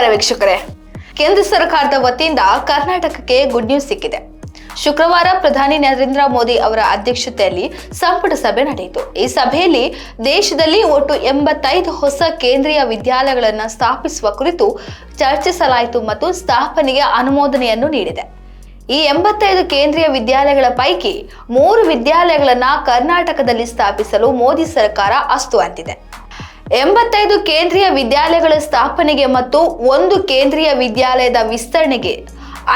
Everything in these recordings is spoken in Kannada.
ನಮಸ್ಕಾರ ವೀಕ್ಷಕರೇ. ಕೇಂದ್ರ ಸರ್ಕಾರದ ವತಿಯಿಂದ ಕರ್ನಾಟಕಕ್ಕೆ ಗುಡ್ ನ್ಯೂಸ್ ಸಿಕ್ಕಿದೆ. ಶುಕ್ರವಾರ ಪ್ರಧಾನಿ ನರೇಂದ್ರ ಮೋದಿ ಅವರ ಅಧ್ಯಕ್ಷತೆಯಲ್ಲಿ ಸಂಪುಟ ಸಭೆ ನಡೆಯಿತು. ಈ ಸಭೆಯಲ್ಲಿ ದೇಶದಲ್ಲಿ ಒಟ್ಟು ಎಂಬತ್ತೈದು ಹೊಸ ಕೇಂದ್ರೀಯ ವಿದ್ಯಾಲಯಗಳನ್ನು ಸ್ಥಾಪಿಸುವ ಕುರಿತು ಚರ್ಚಿಸಲಾಯಿತು ಮತ್ತು ಸ್ಥಾಪನೆಗೆ ಅನುಮೋದನೆಯನ್ನು ನೀಡಿದೆ. ಈ ಎಂಬತ್ತೈದು ಕೇಂದ್ರೀಯ ವಿದ್ಯಾಲಯಗಳ ಪೈಕಿ ಮೂರು ವಿದ್ಯಾಲಯಗಳನ್ನು ಕರ್ನಾಟಕದಲ್ಲಿ ಸ್ಥಾಪಿಸಲು ಮೋದಿ ಸರ್ಕಾರ ಅಸ್ತು ಅಂತಿದೆ. ಎಂಬತ್ತೈದು ಕೇಂದ್ರೀಯ ವಿದ್ಯಾಲಯಗಳ ಸ್ಥಾಪನೆಗೆ ಮತ್ತು ಒಂದು ಕೇಂದ್ರೀಯ ವಿದ್ಯಾಲಯದ ವಿಸ್ತರಣೆಗೆ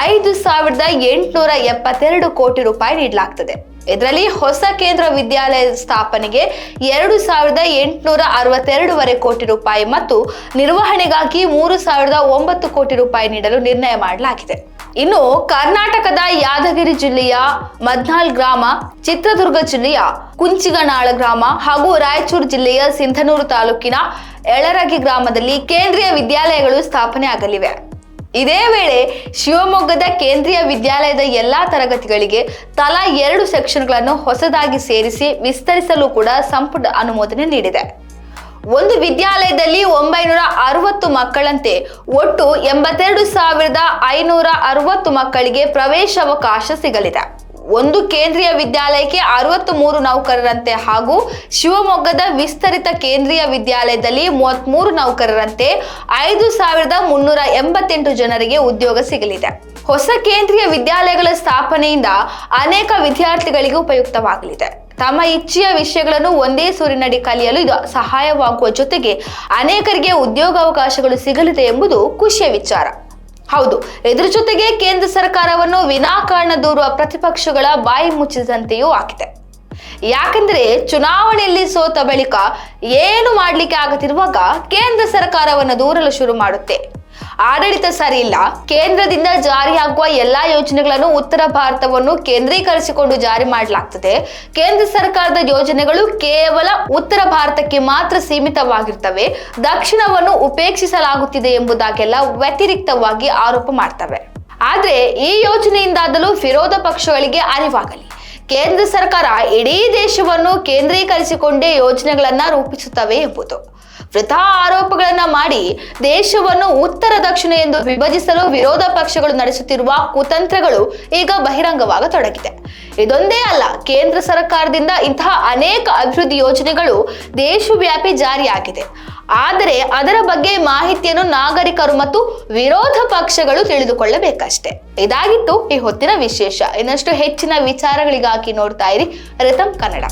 ಐದು ಸಾವಿರದ ಎಂಟುನೂರ ಎಪ್ಪತ್ತೆರಡು ಕೋಟಿ ರೂಪಾಯಿ ನೀಡಲಾಗ್ತದೆ. ಇದರಲ್ಲಿ ಹೊಸ ಕೇಂದ್ರ ವಿದ್ಯಾಲಯ ಸ್ಥಾಪನೆಗೆ ಎರಡು ಸಾವಿರದ ಎಂಟುನೂರ ಅರವತ್ತೆರಡೂವರೆ ಕೋಟಿ ರೂಪಾಯಿ ಮತ್ತು ನಿರ್ವಹಣೆಗಾಗಿ ಮೂರು ಸಾವಿರದ ಒಂಬತ್ತು ಕೋಟಿ ರೂಪಾಯಿ ನೀಡಲು ನಿರ್ಣಯ ಮಾಡಲಾಗಿದೆ. ಇನ್ನು ಕರ್ನಾಟಕದ ಯಾದಗಿರಿ ಜಿಲ್ಲೆಯ ಮದ್ನಾಳ್ ಗ್ರಾಮ, ಚಿತ್ರದುರ್ಗ ಜಿಲ್ಲೆಯ ಕುಂಚಿಗನಾಳ ಗ್ರಾಮ ಹಾಗೂ ರಾಯಚೂರು ಜಿಲ್ಲೆಯ ಸಿಂಧನೂರು ತಾಲೂಕಿನ ಎಳರಗಿ ಗ್ರಾಮದಲ್ಲಿ ಕೇಂದ್ರೀಯ ವಿದ್ಯಾಲಯಗಳು ಸ್ಥಾಪನೆ ಆಗಲಿವೆ. ಇದೇ ವೇಳೆ ಶಿವಮೊಗ್ಗದ ಕೇಂದ್ರೀಯ ವಿದ್ಯಾಲಯದ ಎಲ್ಲಾ ತರಗತಿಗಳಿಗೆ ತಲಾ ಎರಡು ಸೆಕ್ಷನ್ಗಳನ್ನು ಹೊಸದಾಗಿ ಸೇರಿಸಿ ವಿಸ್ತರಿಸಲು ಕೂಡ ಸಂಪುಟ ಅನುಮೋದನೆ ನೀಡಿದೆ. ಒಂದು ವಿದ್ಯಾಲಯದಲ್ಲಿ ಒಂಬೈನೂರ ಅರವತ್ತು ಮಕ್ಕಳಂತೆ. ಒಟ್ಟು ಎಂಬತ್ತೆರಡು ಸಾವಿರದ ಐನೂರ ಅರವತ್ತು ಮಕ್ಕಳಿಗೆ ಪ್ರವೇಶಾವಕಾಶ ಸಿಗಲಿದೆ. ಒಂದು ಕೇಂದ್ರೀಯ ವಿದ್ಯಾಲಯಕ್ಕೆ ಅರವತ್ತು ಮೂರು ನೌಕರರಂತೆ ಹಾಗೂ ಶಿವಮೊಗ್ಗದ ವಿಸ್ತರಿತ ಕೇಂದ್ರೀಯ ವಿದ್ಯಾಲಯದಲ್ಲಿ ಮೂವತ್ಮೂರು ನೌಕರರಂತೆ ಐದು ಸಾವಿರದ ಮುನ್ನೂರ ಎಂಬತ್ತೆಂಟು ಜನರಿಗೆ ಉದ್ಯೋಗ ಸಿಗಲಿದೆ. ಹೊಸ ಕೇಂದ್ರೀಯ ವಿದ್ಯಾಲಯಗಳ ಸ್ಥಾಪನೆಯಿಂದ ಅನೇಕ ವಿದ್ಯಾರ್ಥಿಗಳಿಗೆ ಉಪಯುಕ್ತವಾಗಲಿದೆ. ತಮ್ಮ ಇಚ್ಛೆಯ ವಿಷಯಗಳನ್ನು ಒಂದೇ ಸೂರಿನಡಿ ಕಲಿಯಲು ಇದು ಸಹಾಯವಾಗುವ ಜೊತೆಗೆ ಅನೇಕರಿಗೆ ಉದ್ಯೋಗಾವಕಾಶಗಳು ಸಿಗಲಿದೆ ಎಂಬುದು ಖುಷಿಯ ವಿಚಾರ. ಹೌದು ಇದರ ಜೊತೆಗೆ ಕೇಂದ್ರ ಸರ್ಕಾರವನ್ನು ವಿನಾಕಾರಣ ದೂರುವ ಪ್ರತಿಪಕ್ಷಗಳ ಬಾಯಿ ಮುಚ್ಚಿದಂತೆಯೂ ಆಗಿದೆ. ಯಾಕೆಂದ್ರೆ ಚುನಾವಣೆಯಲ್ಲಿ ಸೋತ ಬಳಿಕ ಏನು ಮಾಡ್ಲಿಕ್ಕೆ ಆಗುತ್ತಿರುವಾಗ ಕೇಂದ್ರ ಸರ್ಕಾರವನ್ನು ದೂರಲು ಶುರು ಮಾಡುತ್ತೆ. ಆಡಳಿತ ಸರಿ ಇಲ್ಲ. ಕೇಂದ್ರದಿಂದ ಜಾರಿಯಾಗುವ ಎಲ್ಲಾ ಯೋಜನೆಗಳನ್ನು ಉತ್ತರ ಭಾರತವನ್ನು ಕೇಂದ್ರೀಕರಿಸಿಕೊಂಡು ಜಾರಿ ಮಾಡಲಾಗ್ತದೆ. ಕೇಂದ್ರ ಸರ್ಕಾರದ ಯೋಜನೆಗಳು ಕೇವಲ ಉತ್ತರ ಭಾರತಕ್ಕೆ ಮಾತ್ರ ಸೀಮಿತವಾಗಿರ್ತವೆ. ದಕ್ಷಿಣವನ್ನು ಉಪೇಕ್ಷಿಸಲಾಗುತ್ತಿದೆ ಎಂಬುದಾಗೆಲ್ಲ ವ್ಯತಿರಿಕ್ತವಾಗಿ ಆರೋಪ ಮಾಡ್ತವೆ. ಆದ್ರೆ ಈ ಯೋಜನೆಯಿಂದಾದಲೂ ವಿರೋಧ ಪಕ್ಷಗಳಿಗೆ ಅರಿವಾಗಲಿ. ಕೇಂದ್ರ ಸರ್ಕಾರ ಇಡೀ ದೇಶವನ್ನು ಕೇಂದ್ರೀಕರಿಸಿಕೊಂಡೇ ಯೋಜನೆಗಳನ್ನ ರೂಪಿಸುತ್ತವೆ ಎಂಬುದು. ವೃಥಾ ಆರೋಪಗಳನ್ನ ಮಾಡಿ ದೇಶವನ್ನು ಉತ್ತರ ದಕ್ಷಿಣ ಎಂದು ವಿಭಜಿಸಲು ವಿರೋಧ ಪಕ್ಷಗಳು ನಡೆಸುತ್ತಿರುವ ಕುತಂತ್ರಗಳು ಈಗ ಬಹಿರಂಗವಾಗತೊಡಗಿದೆ. ಇದೊಂದೇ ಅಲ್ಲ, ಕೇಂದ್ರ ಸರ್ಕಾರದಿಂದ ಇಂತಹ ಅನೇಕ ಅಭಿವೃದ್ಧಿ ಯೋಜನೆಗಳು ದೇಶವ್ಯಾಪಿ ಜಾರಿಯಾಗಿದೆ. ಆದರೆ ಅದರ ಬಗ್ಗೆ ಮಾಹಿತಿಯನ್ನು ನಾಗರಿಕರು ಮತ್ತು ವಿರೋಧ ಪಕ್ಷಗಳು ತಿಳಿದುಕೊಳ್ಳಬೇಕಷ್ಟೆ. ಇದಾಗಿತ್ತು ಈ ಹೊತ್ತಿನ ವಿಶೇಷ. ಇನ್ನಷ್ಟು ಹೆಚ್ಚಿನ ವಿಚಾರಗಳಿಗಾಗಿ ನೋಡ್ತಾ ಇರಿ ರಿತಮ್ ಕನ್ನಡ.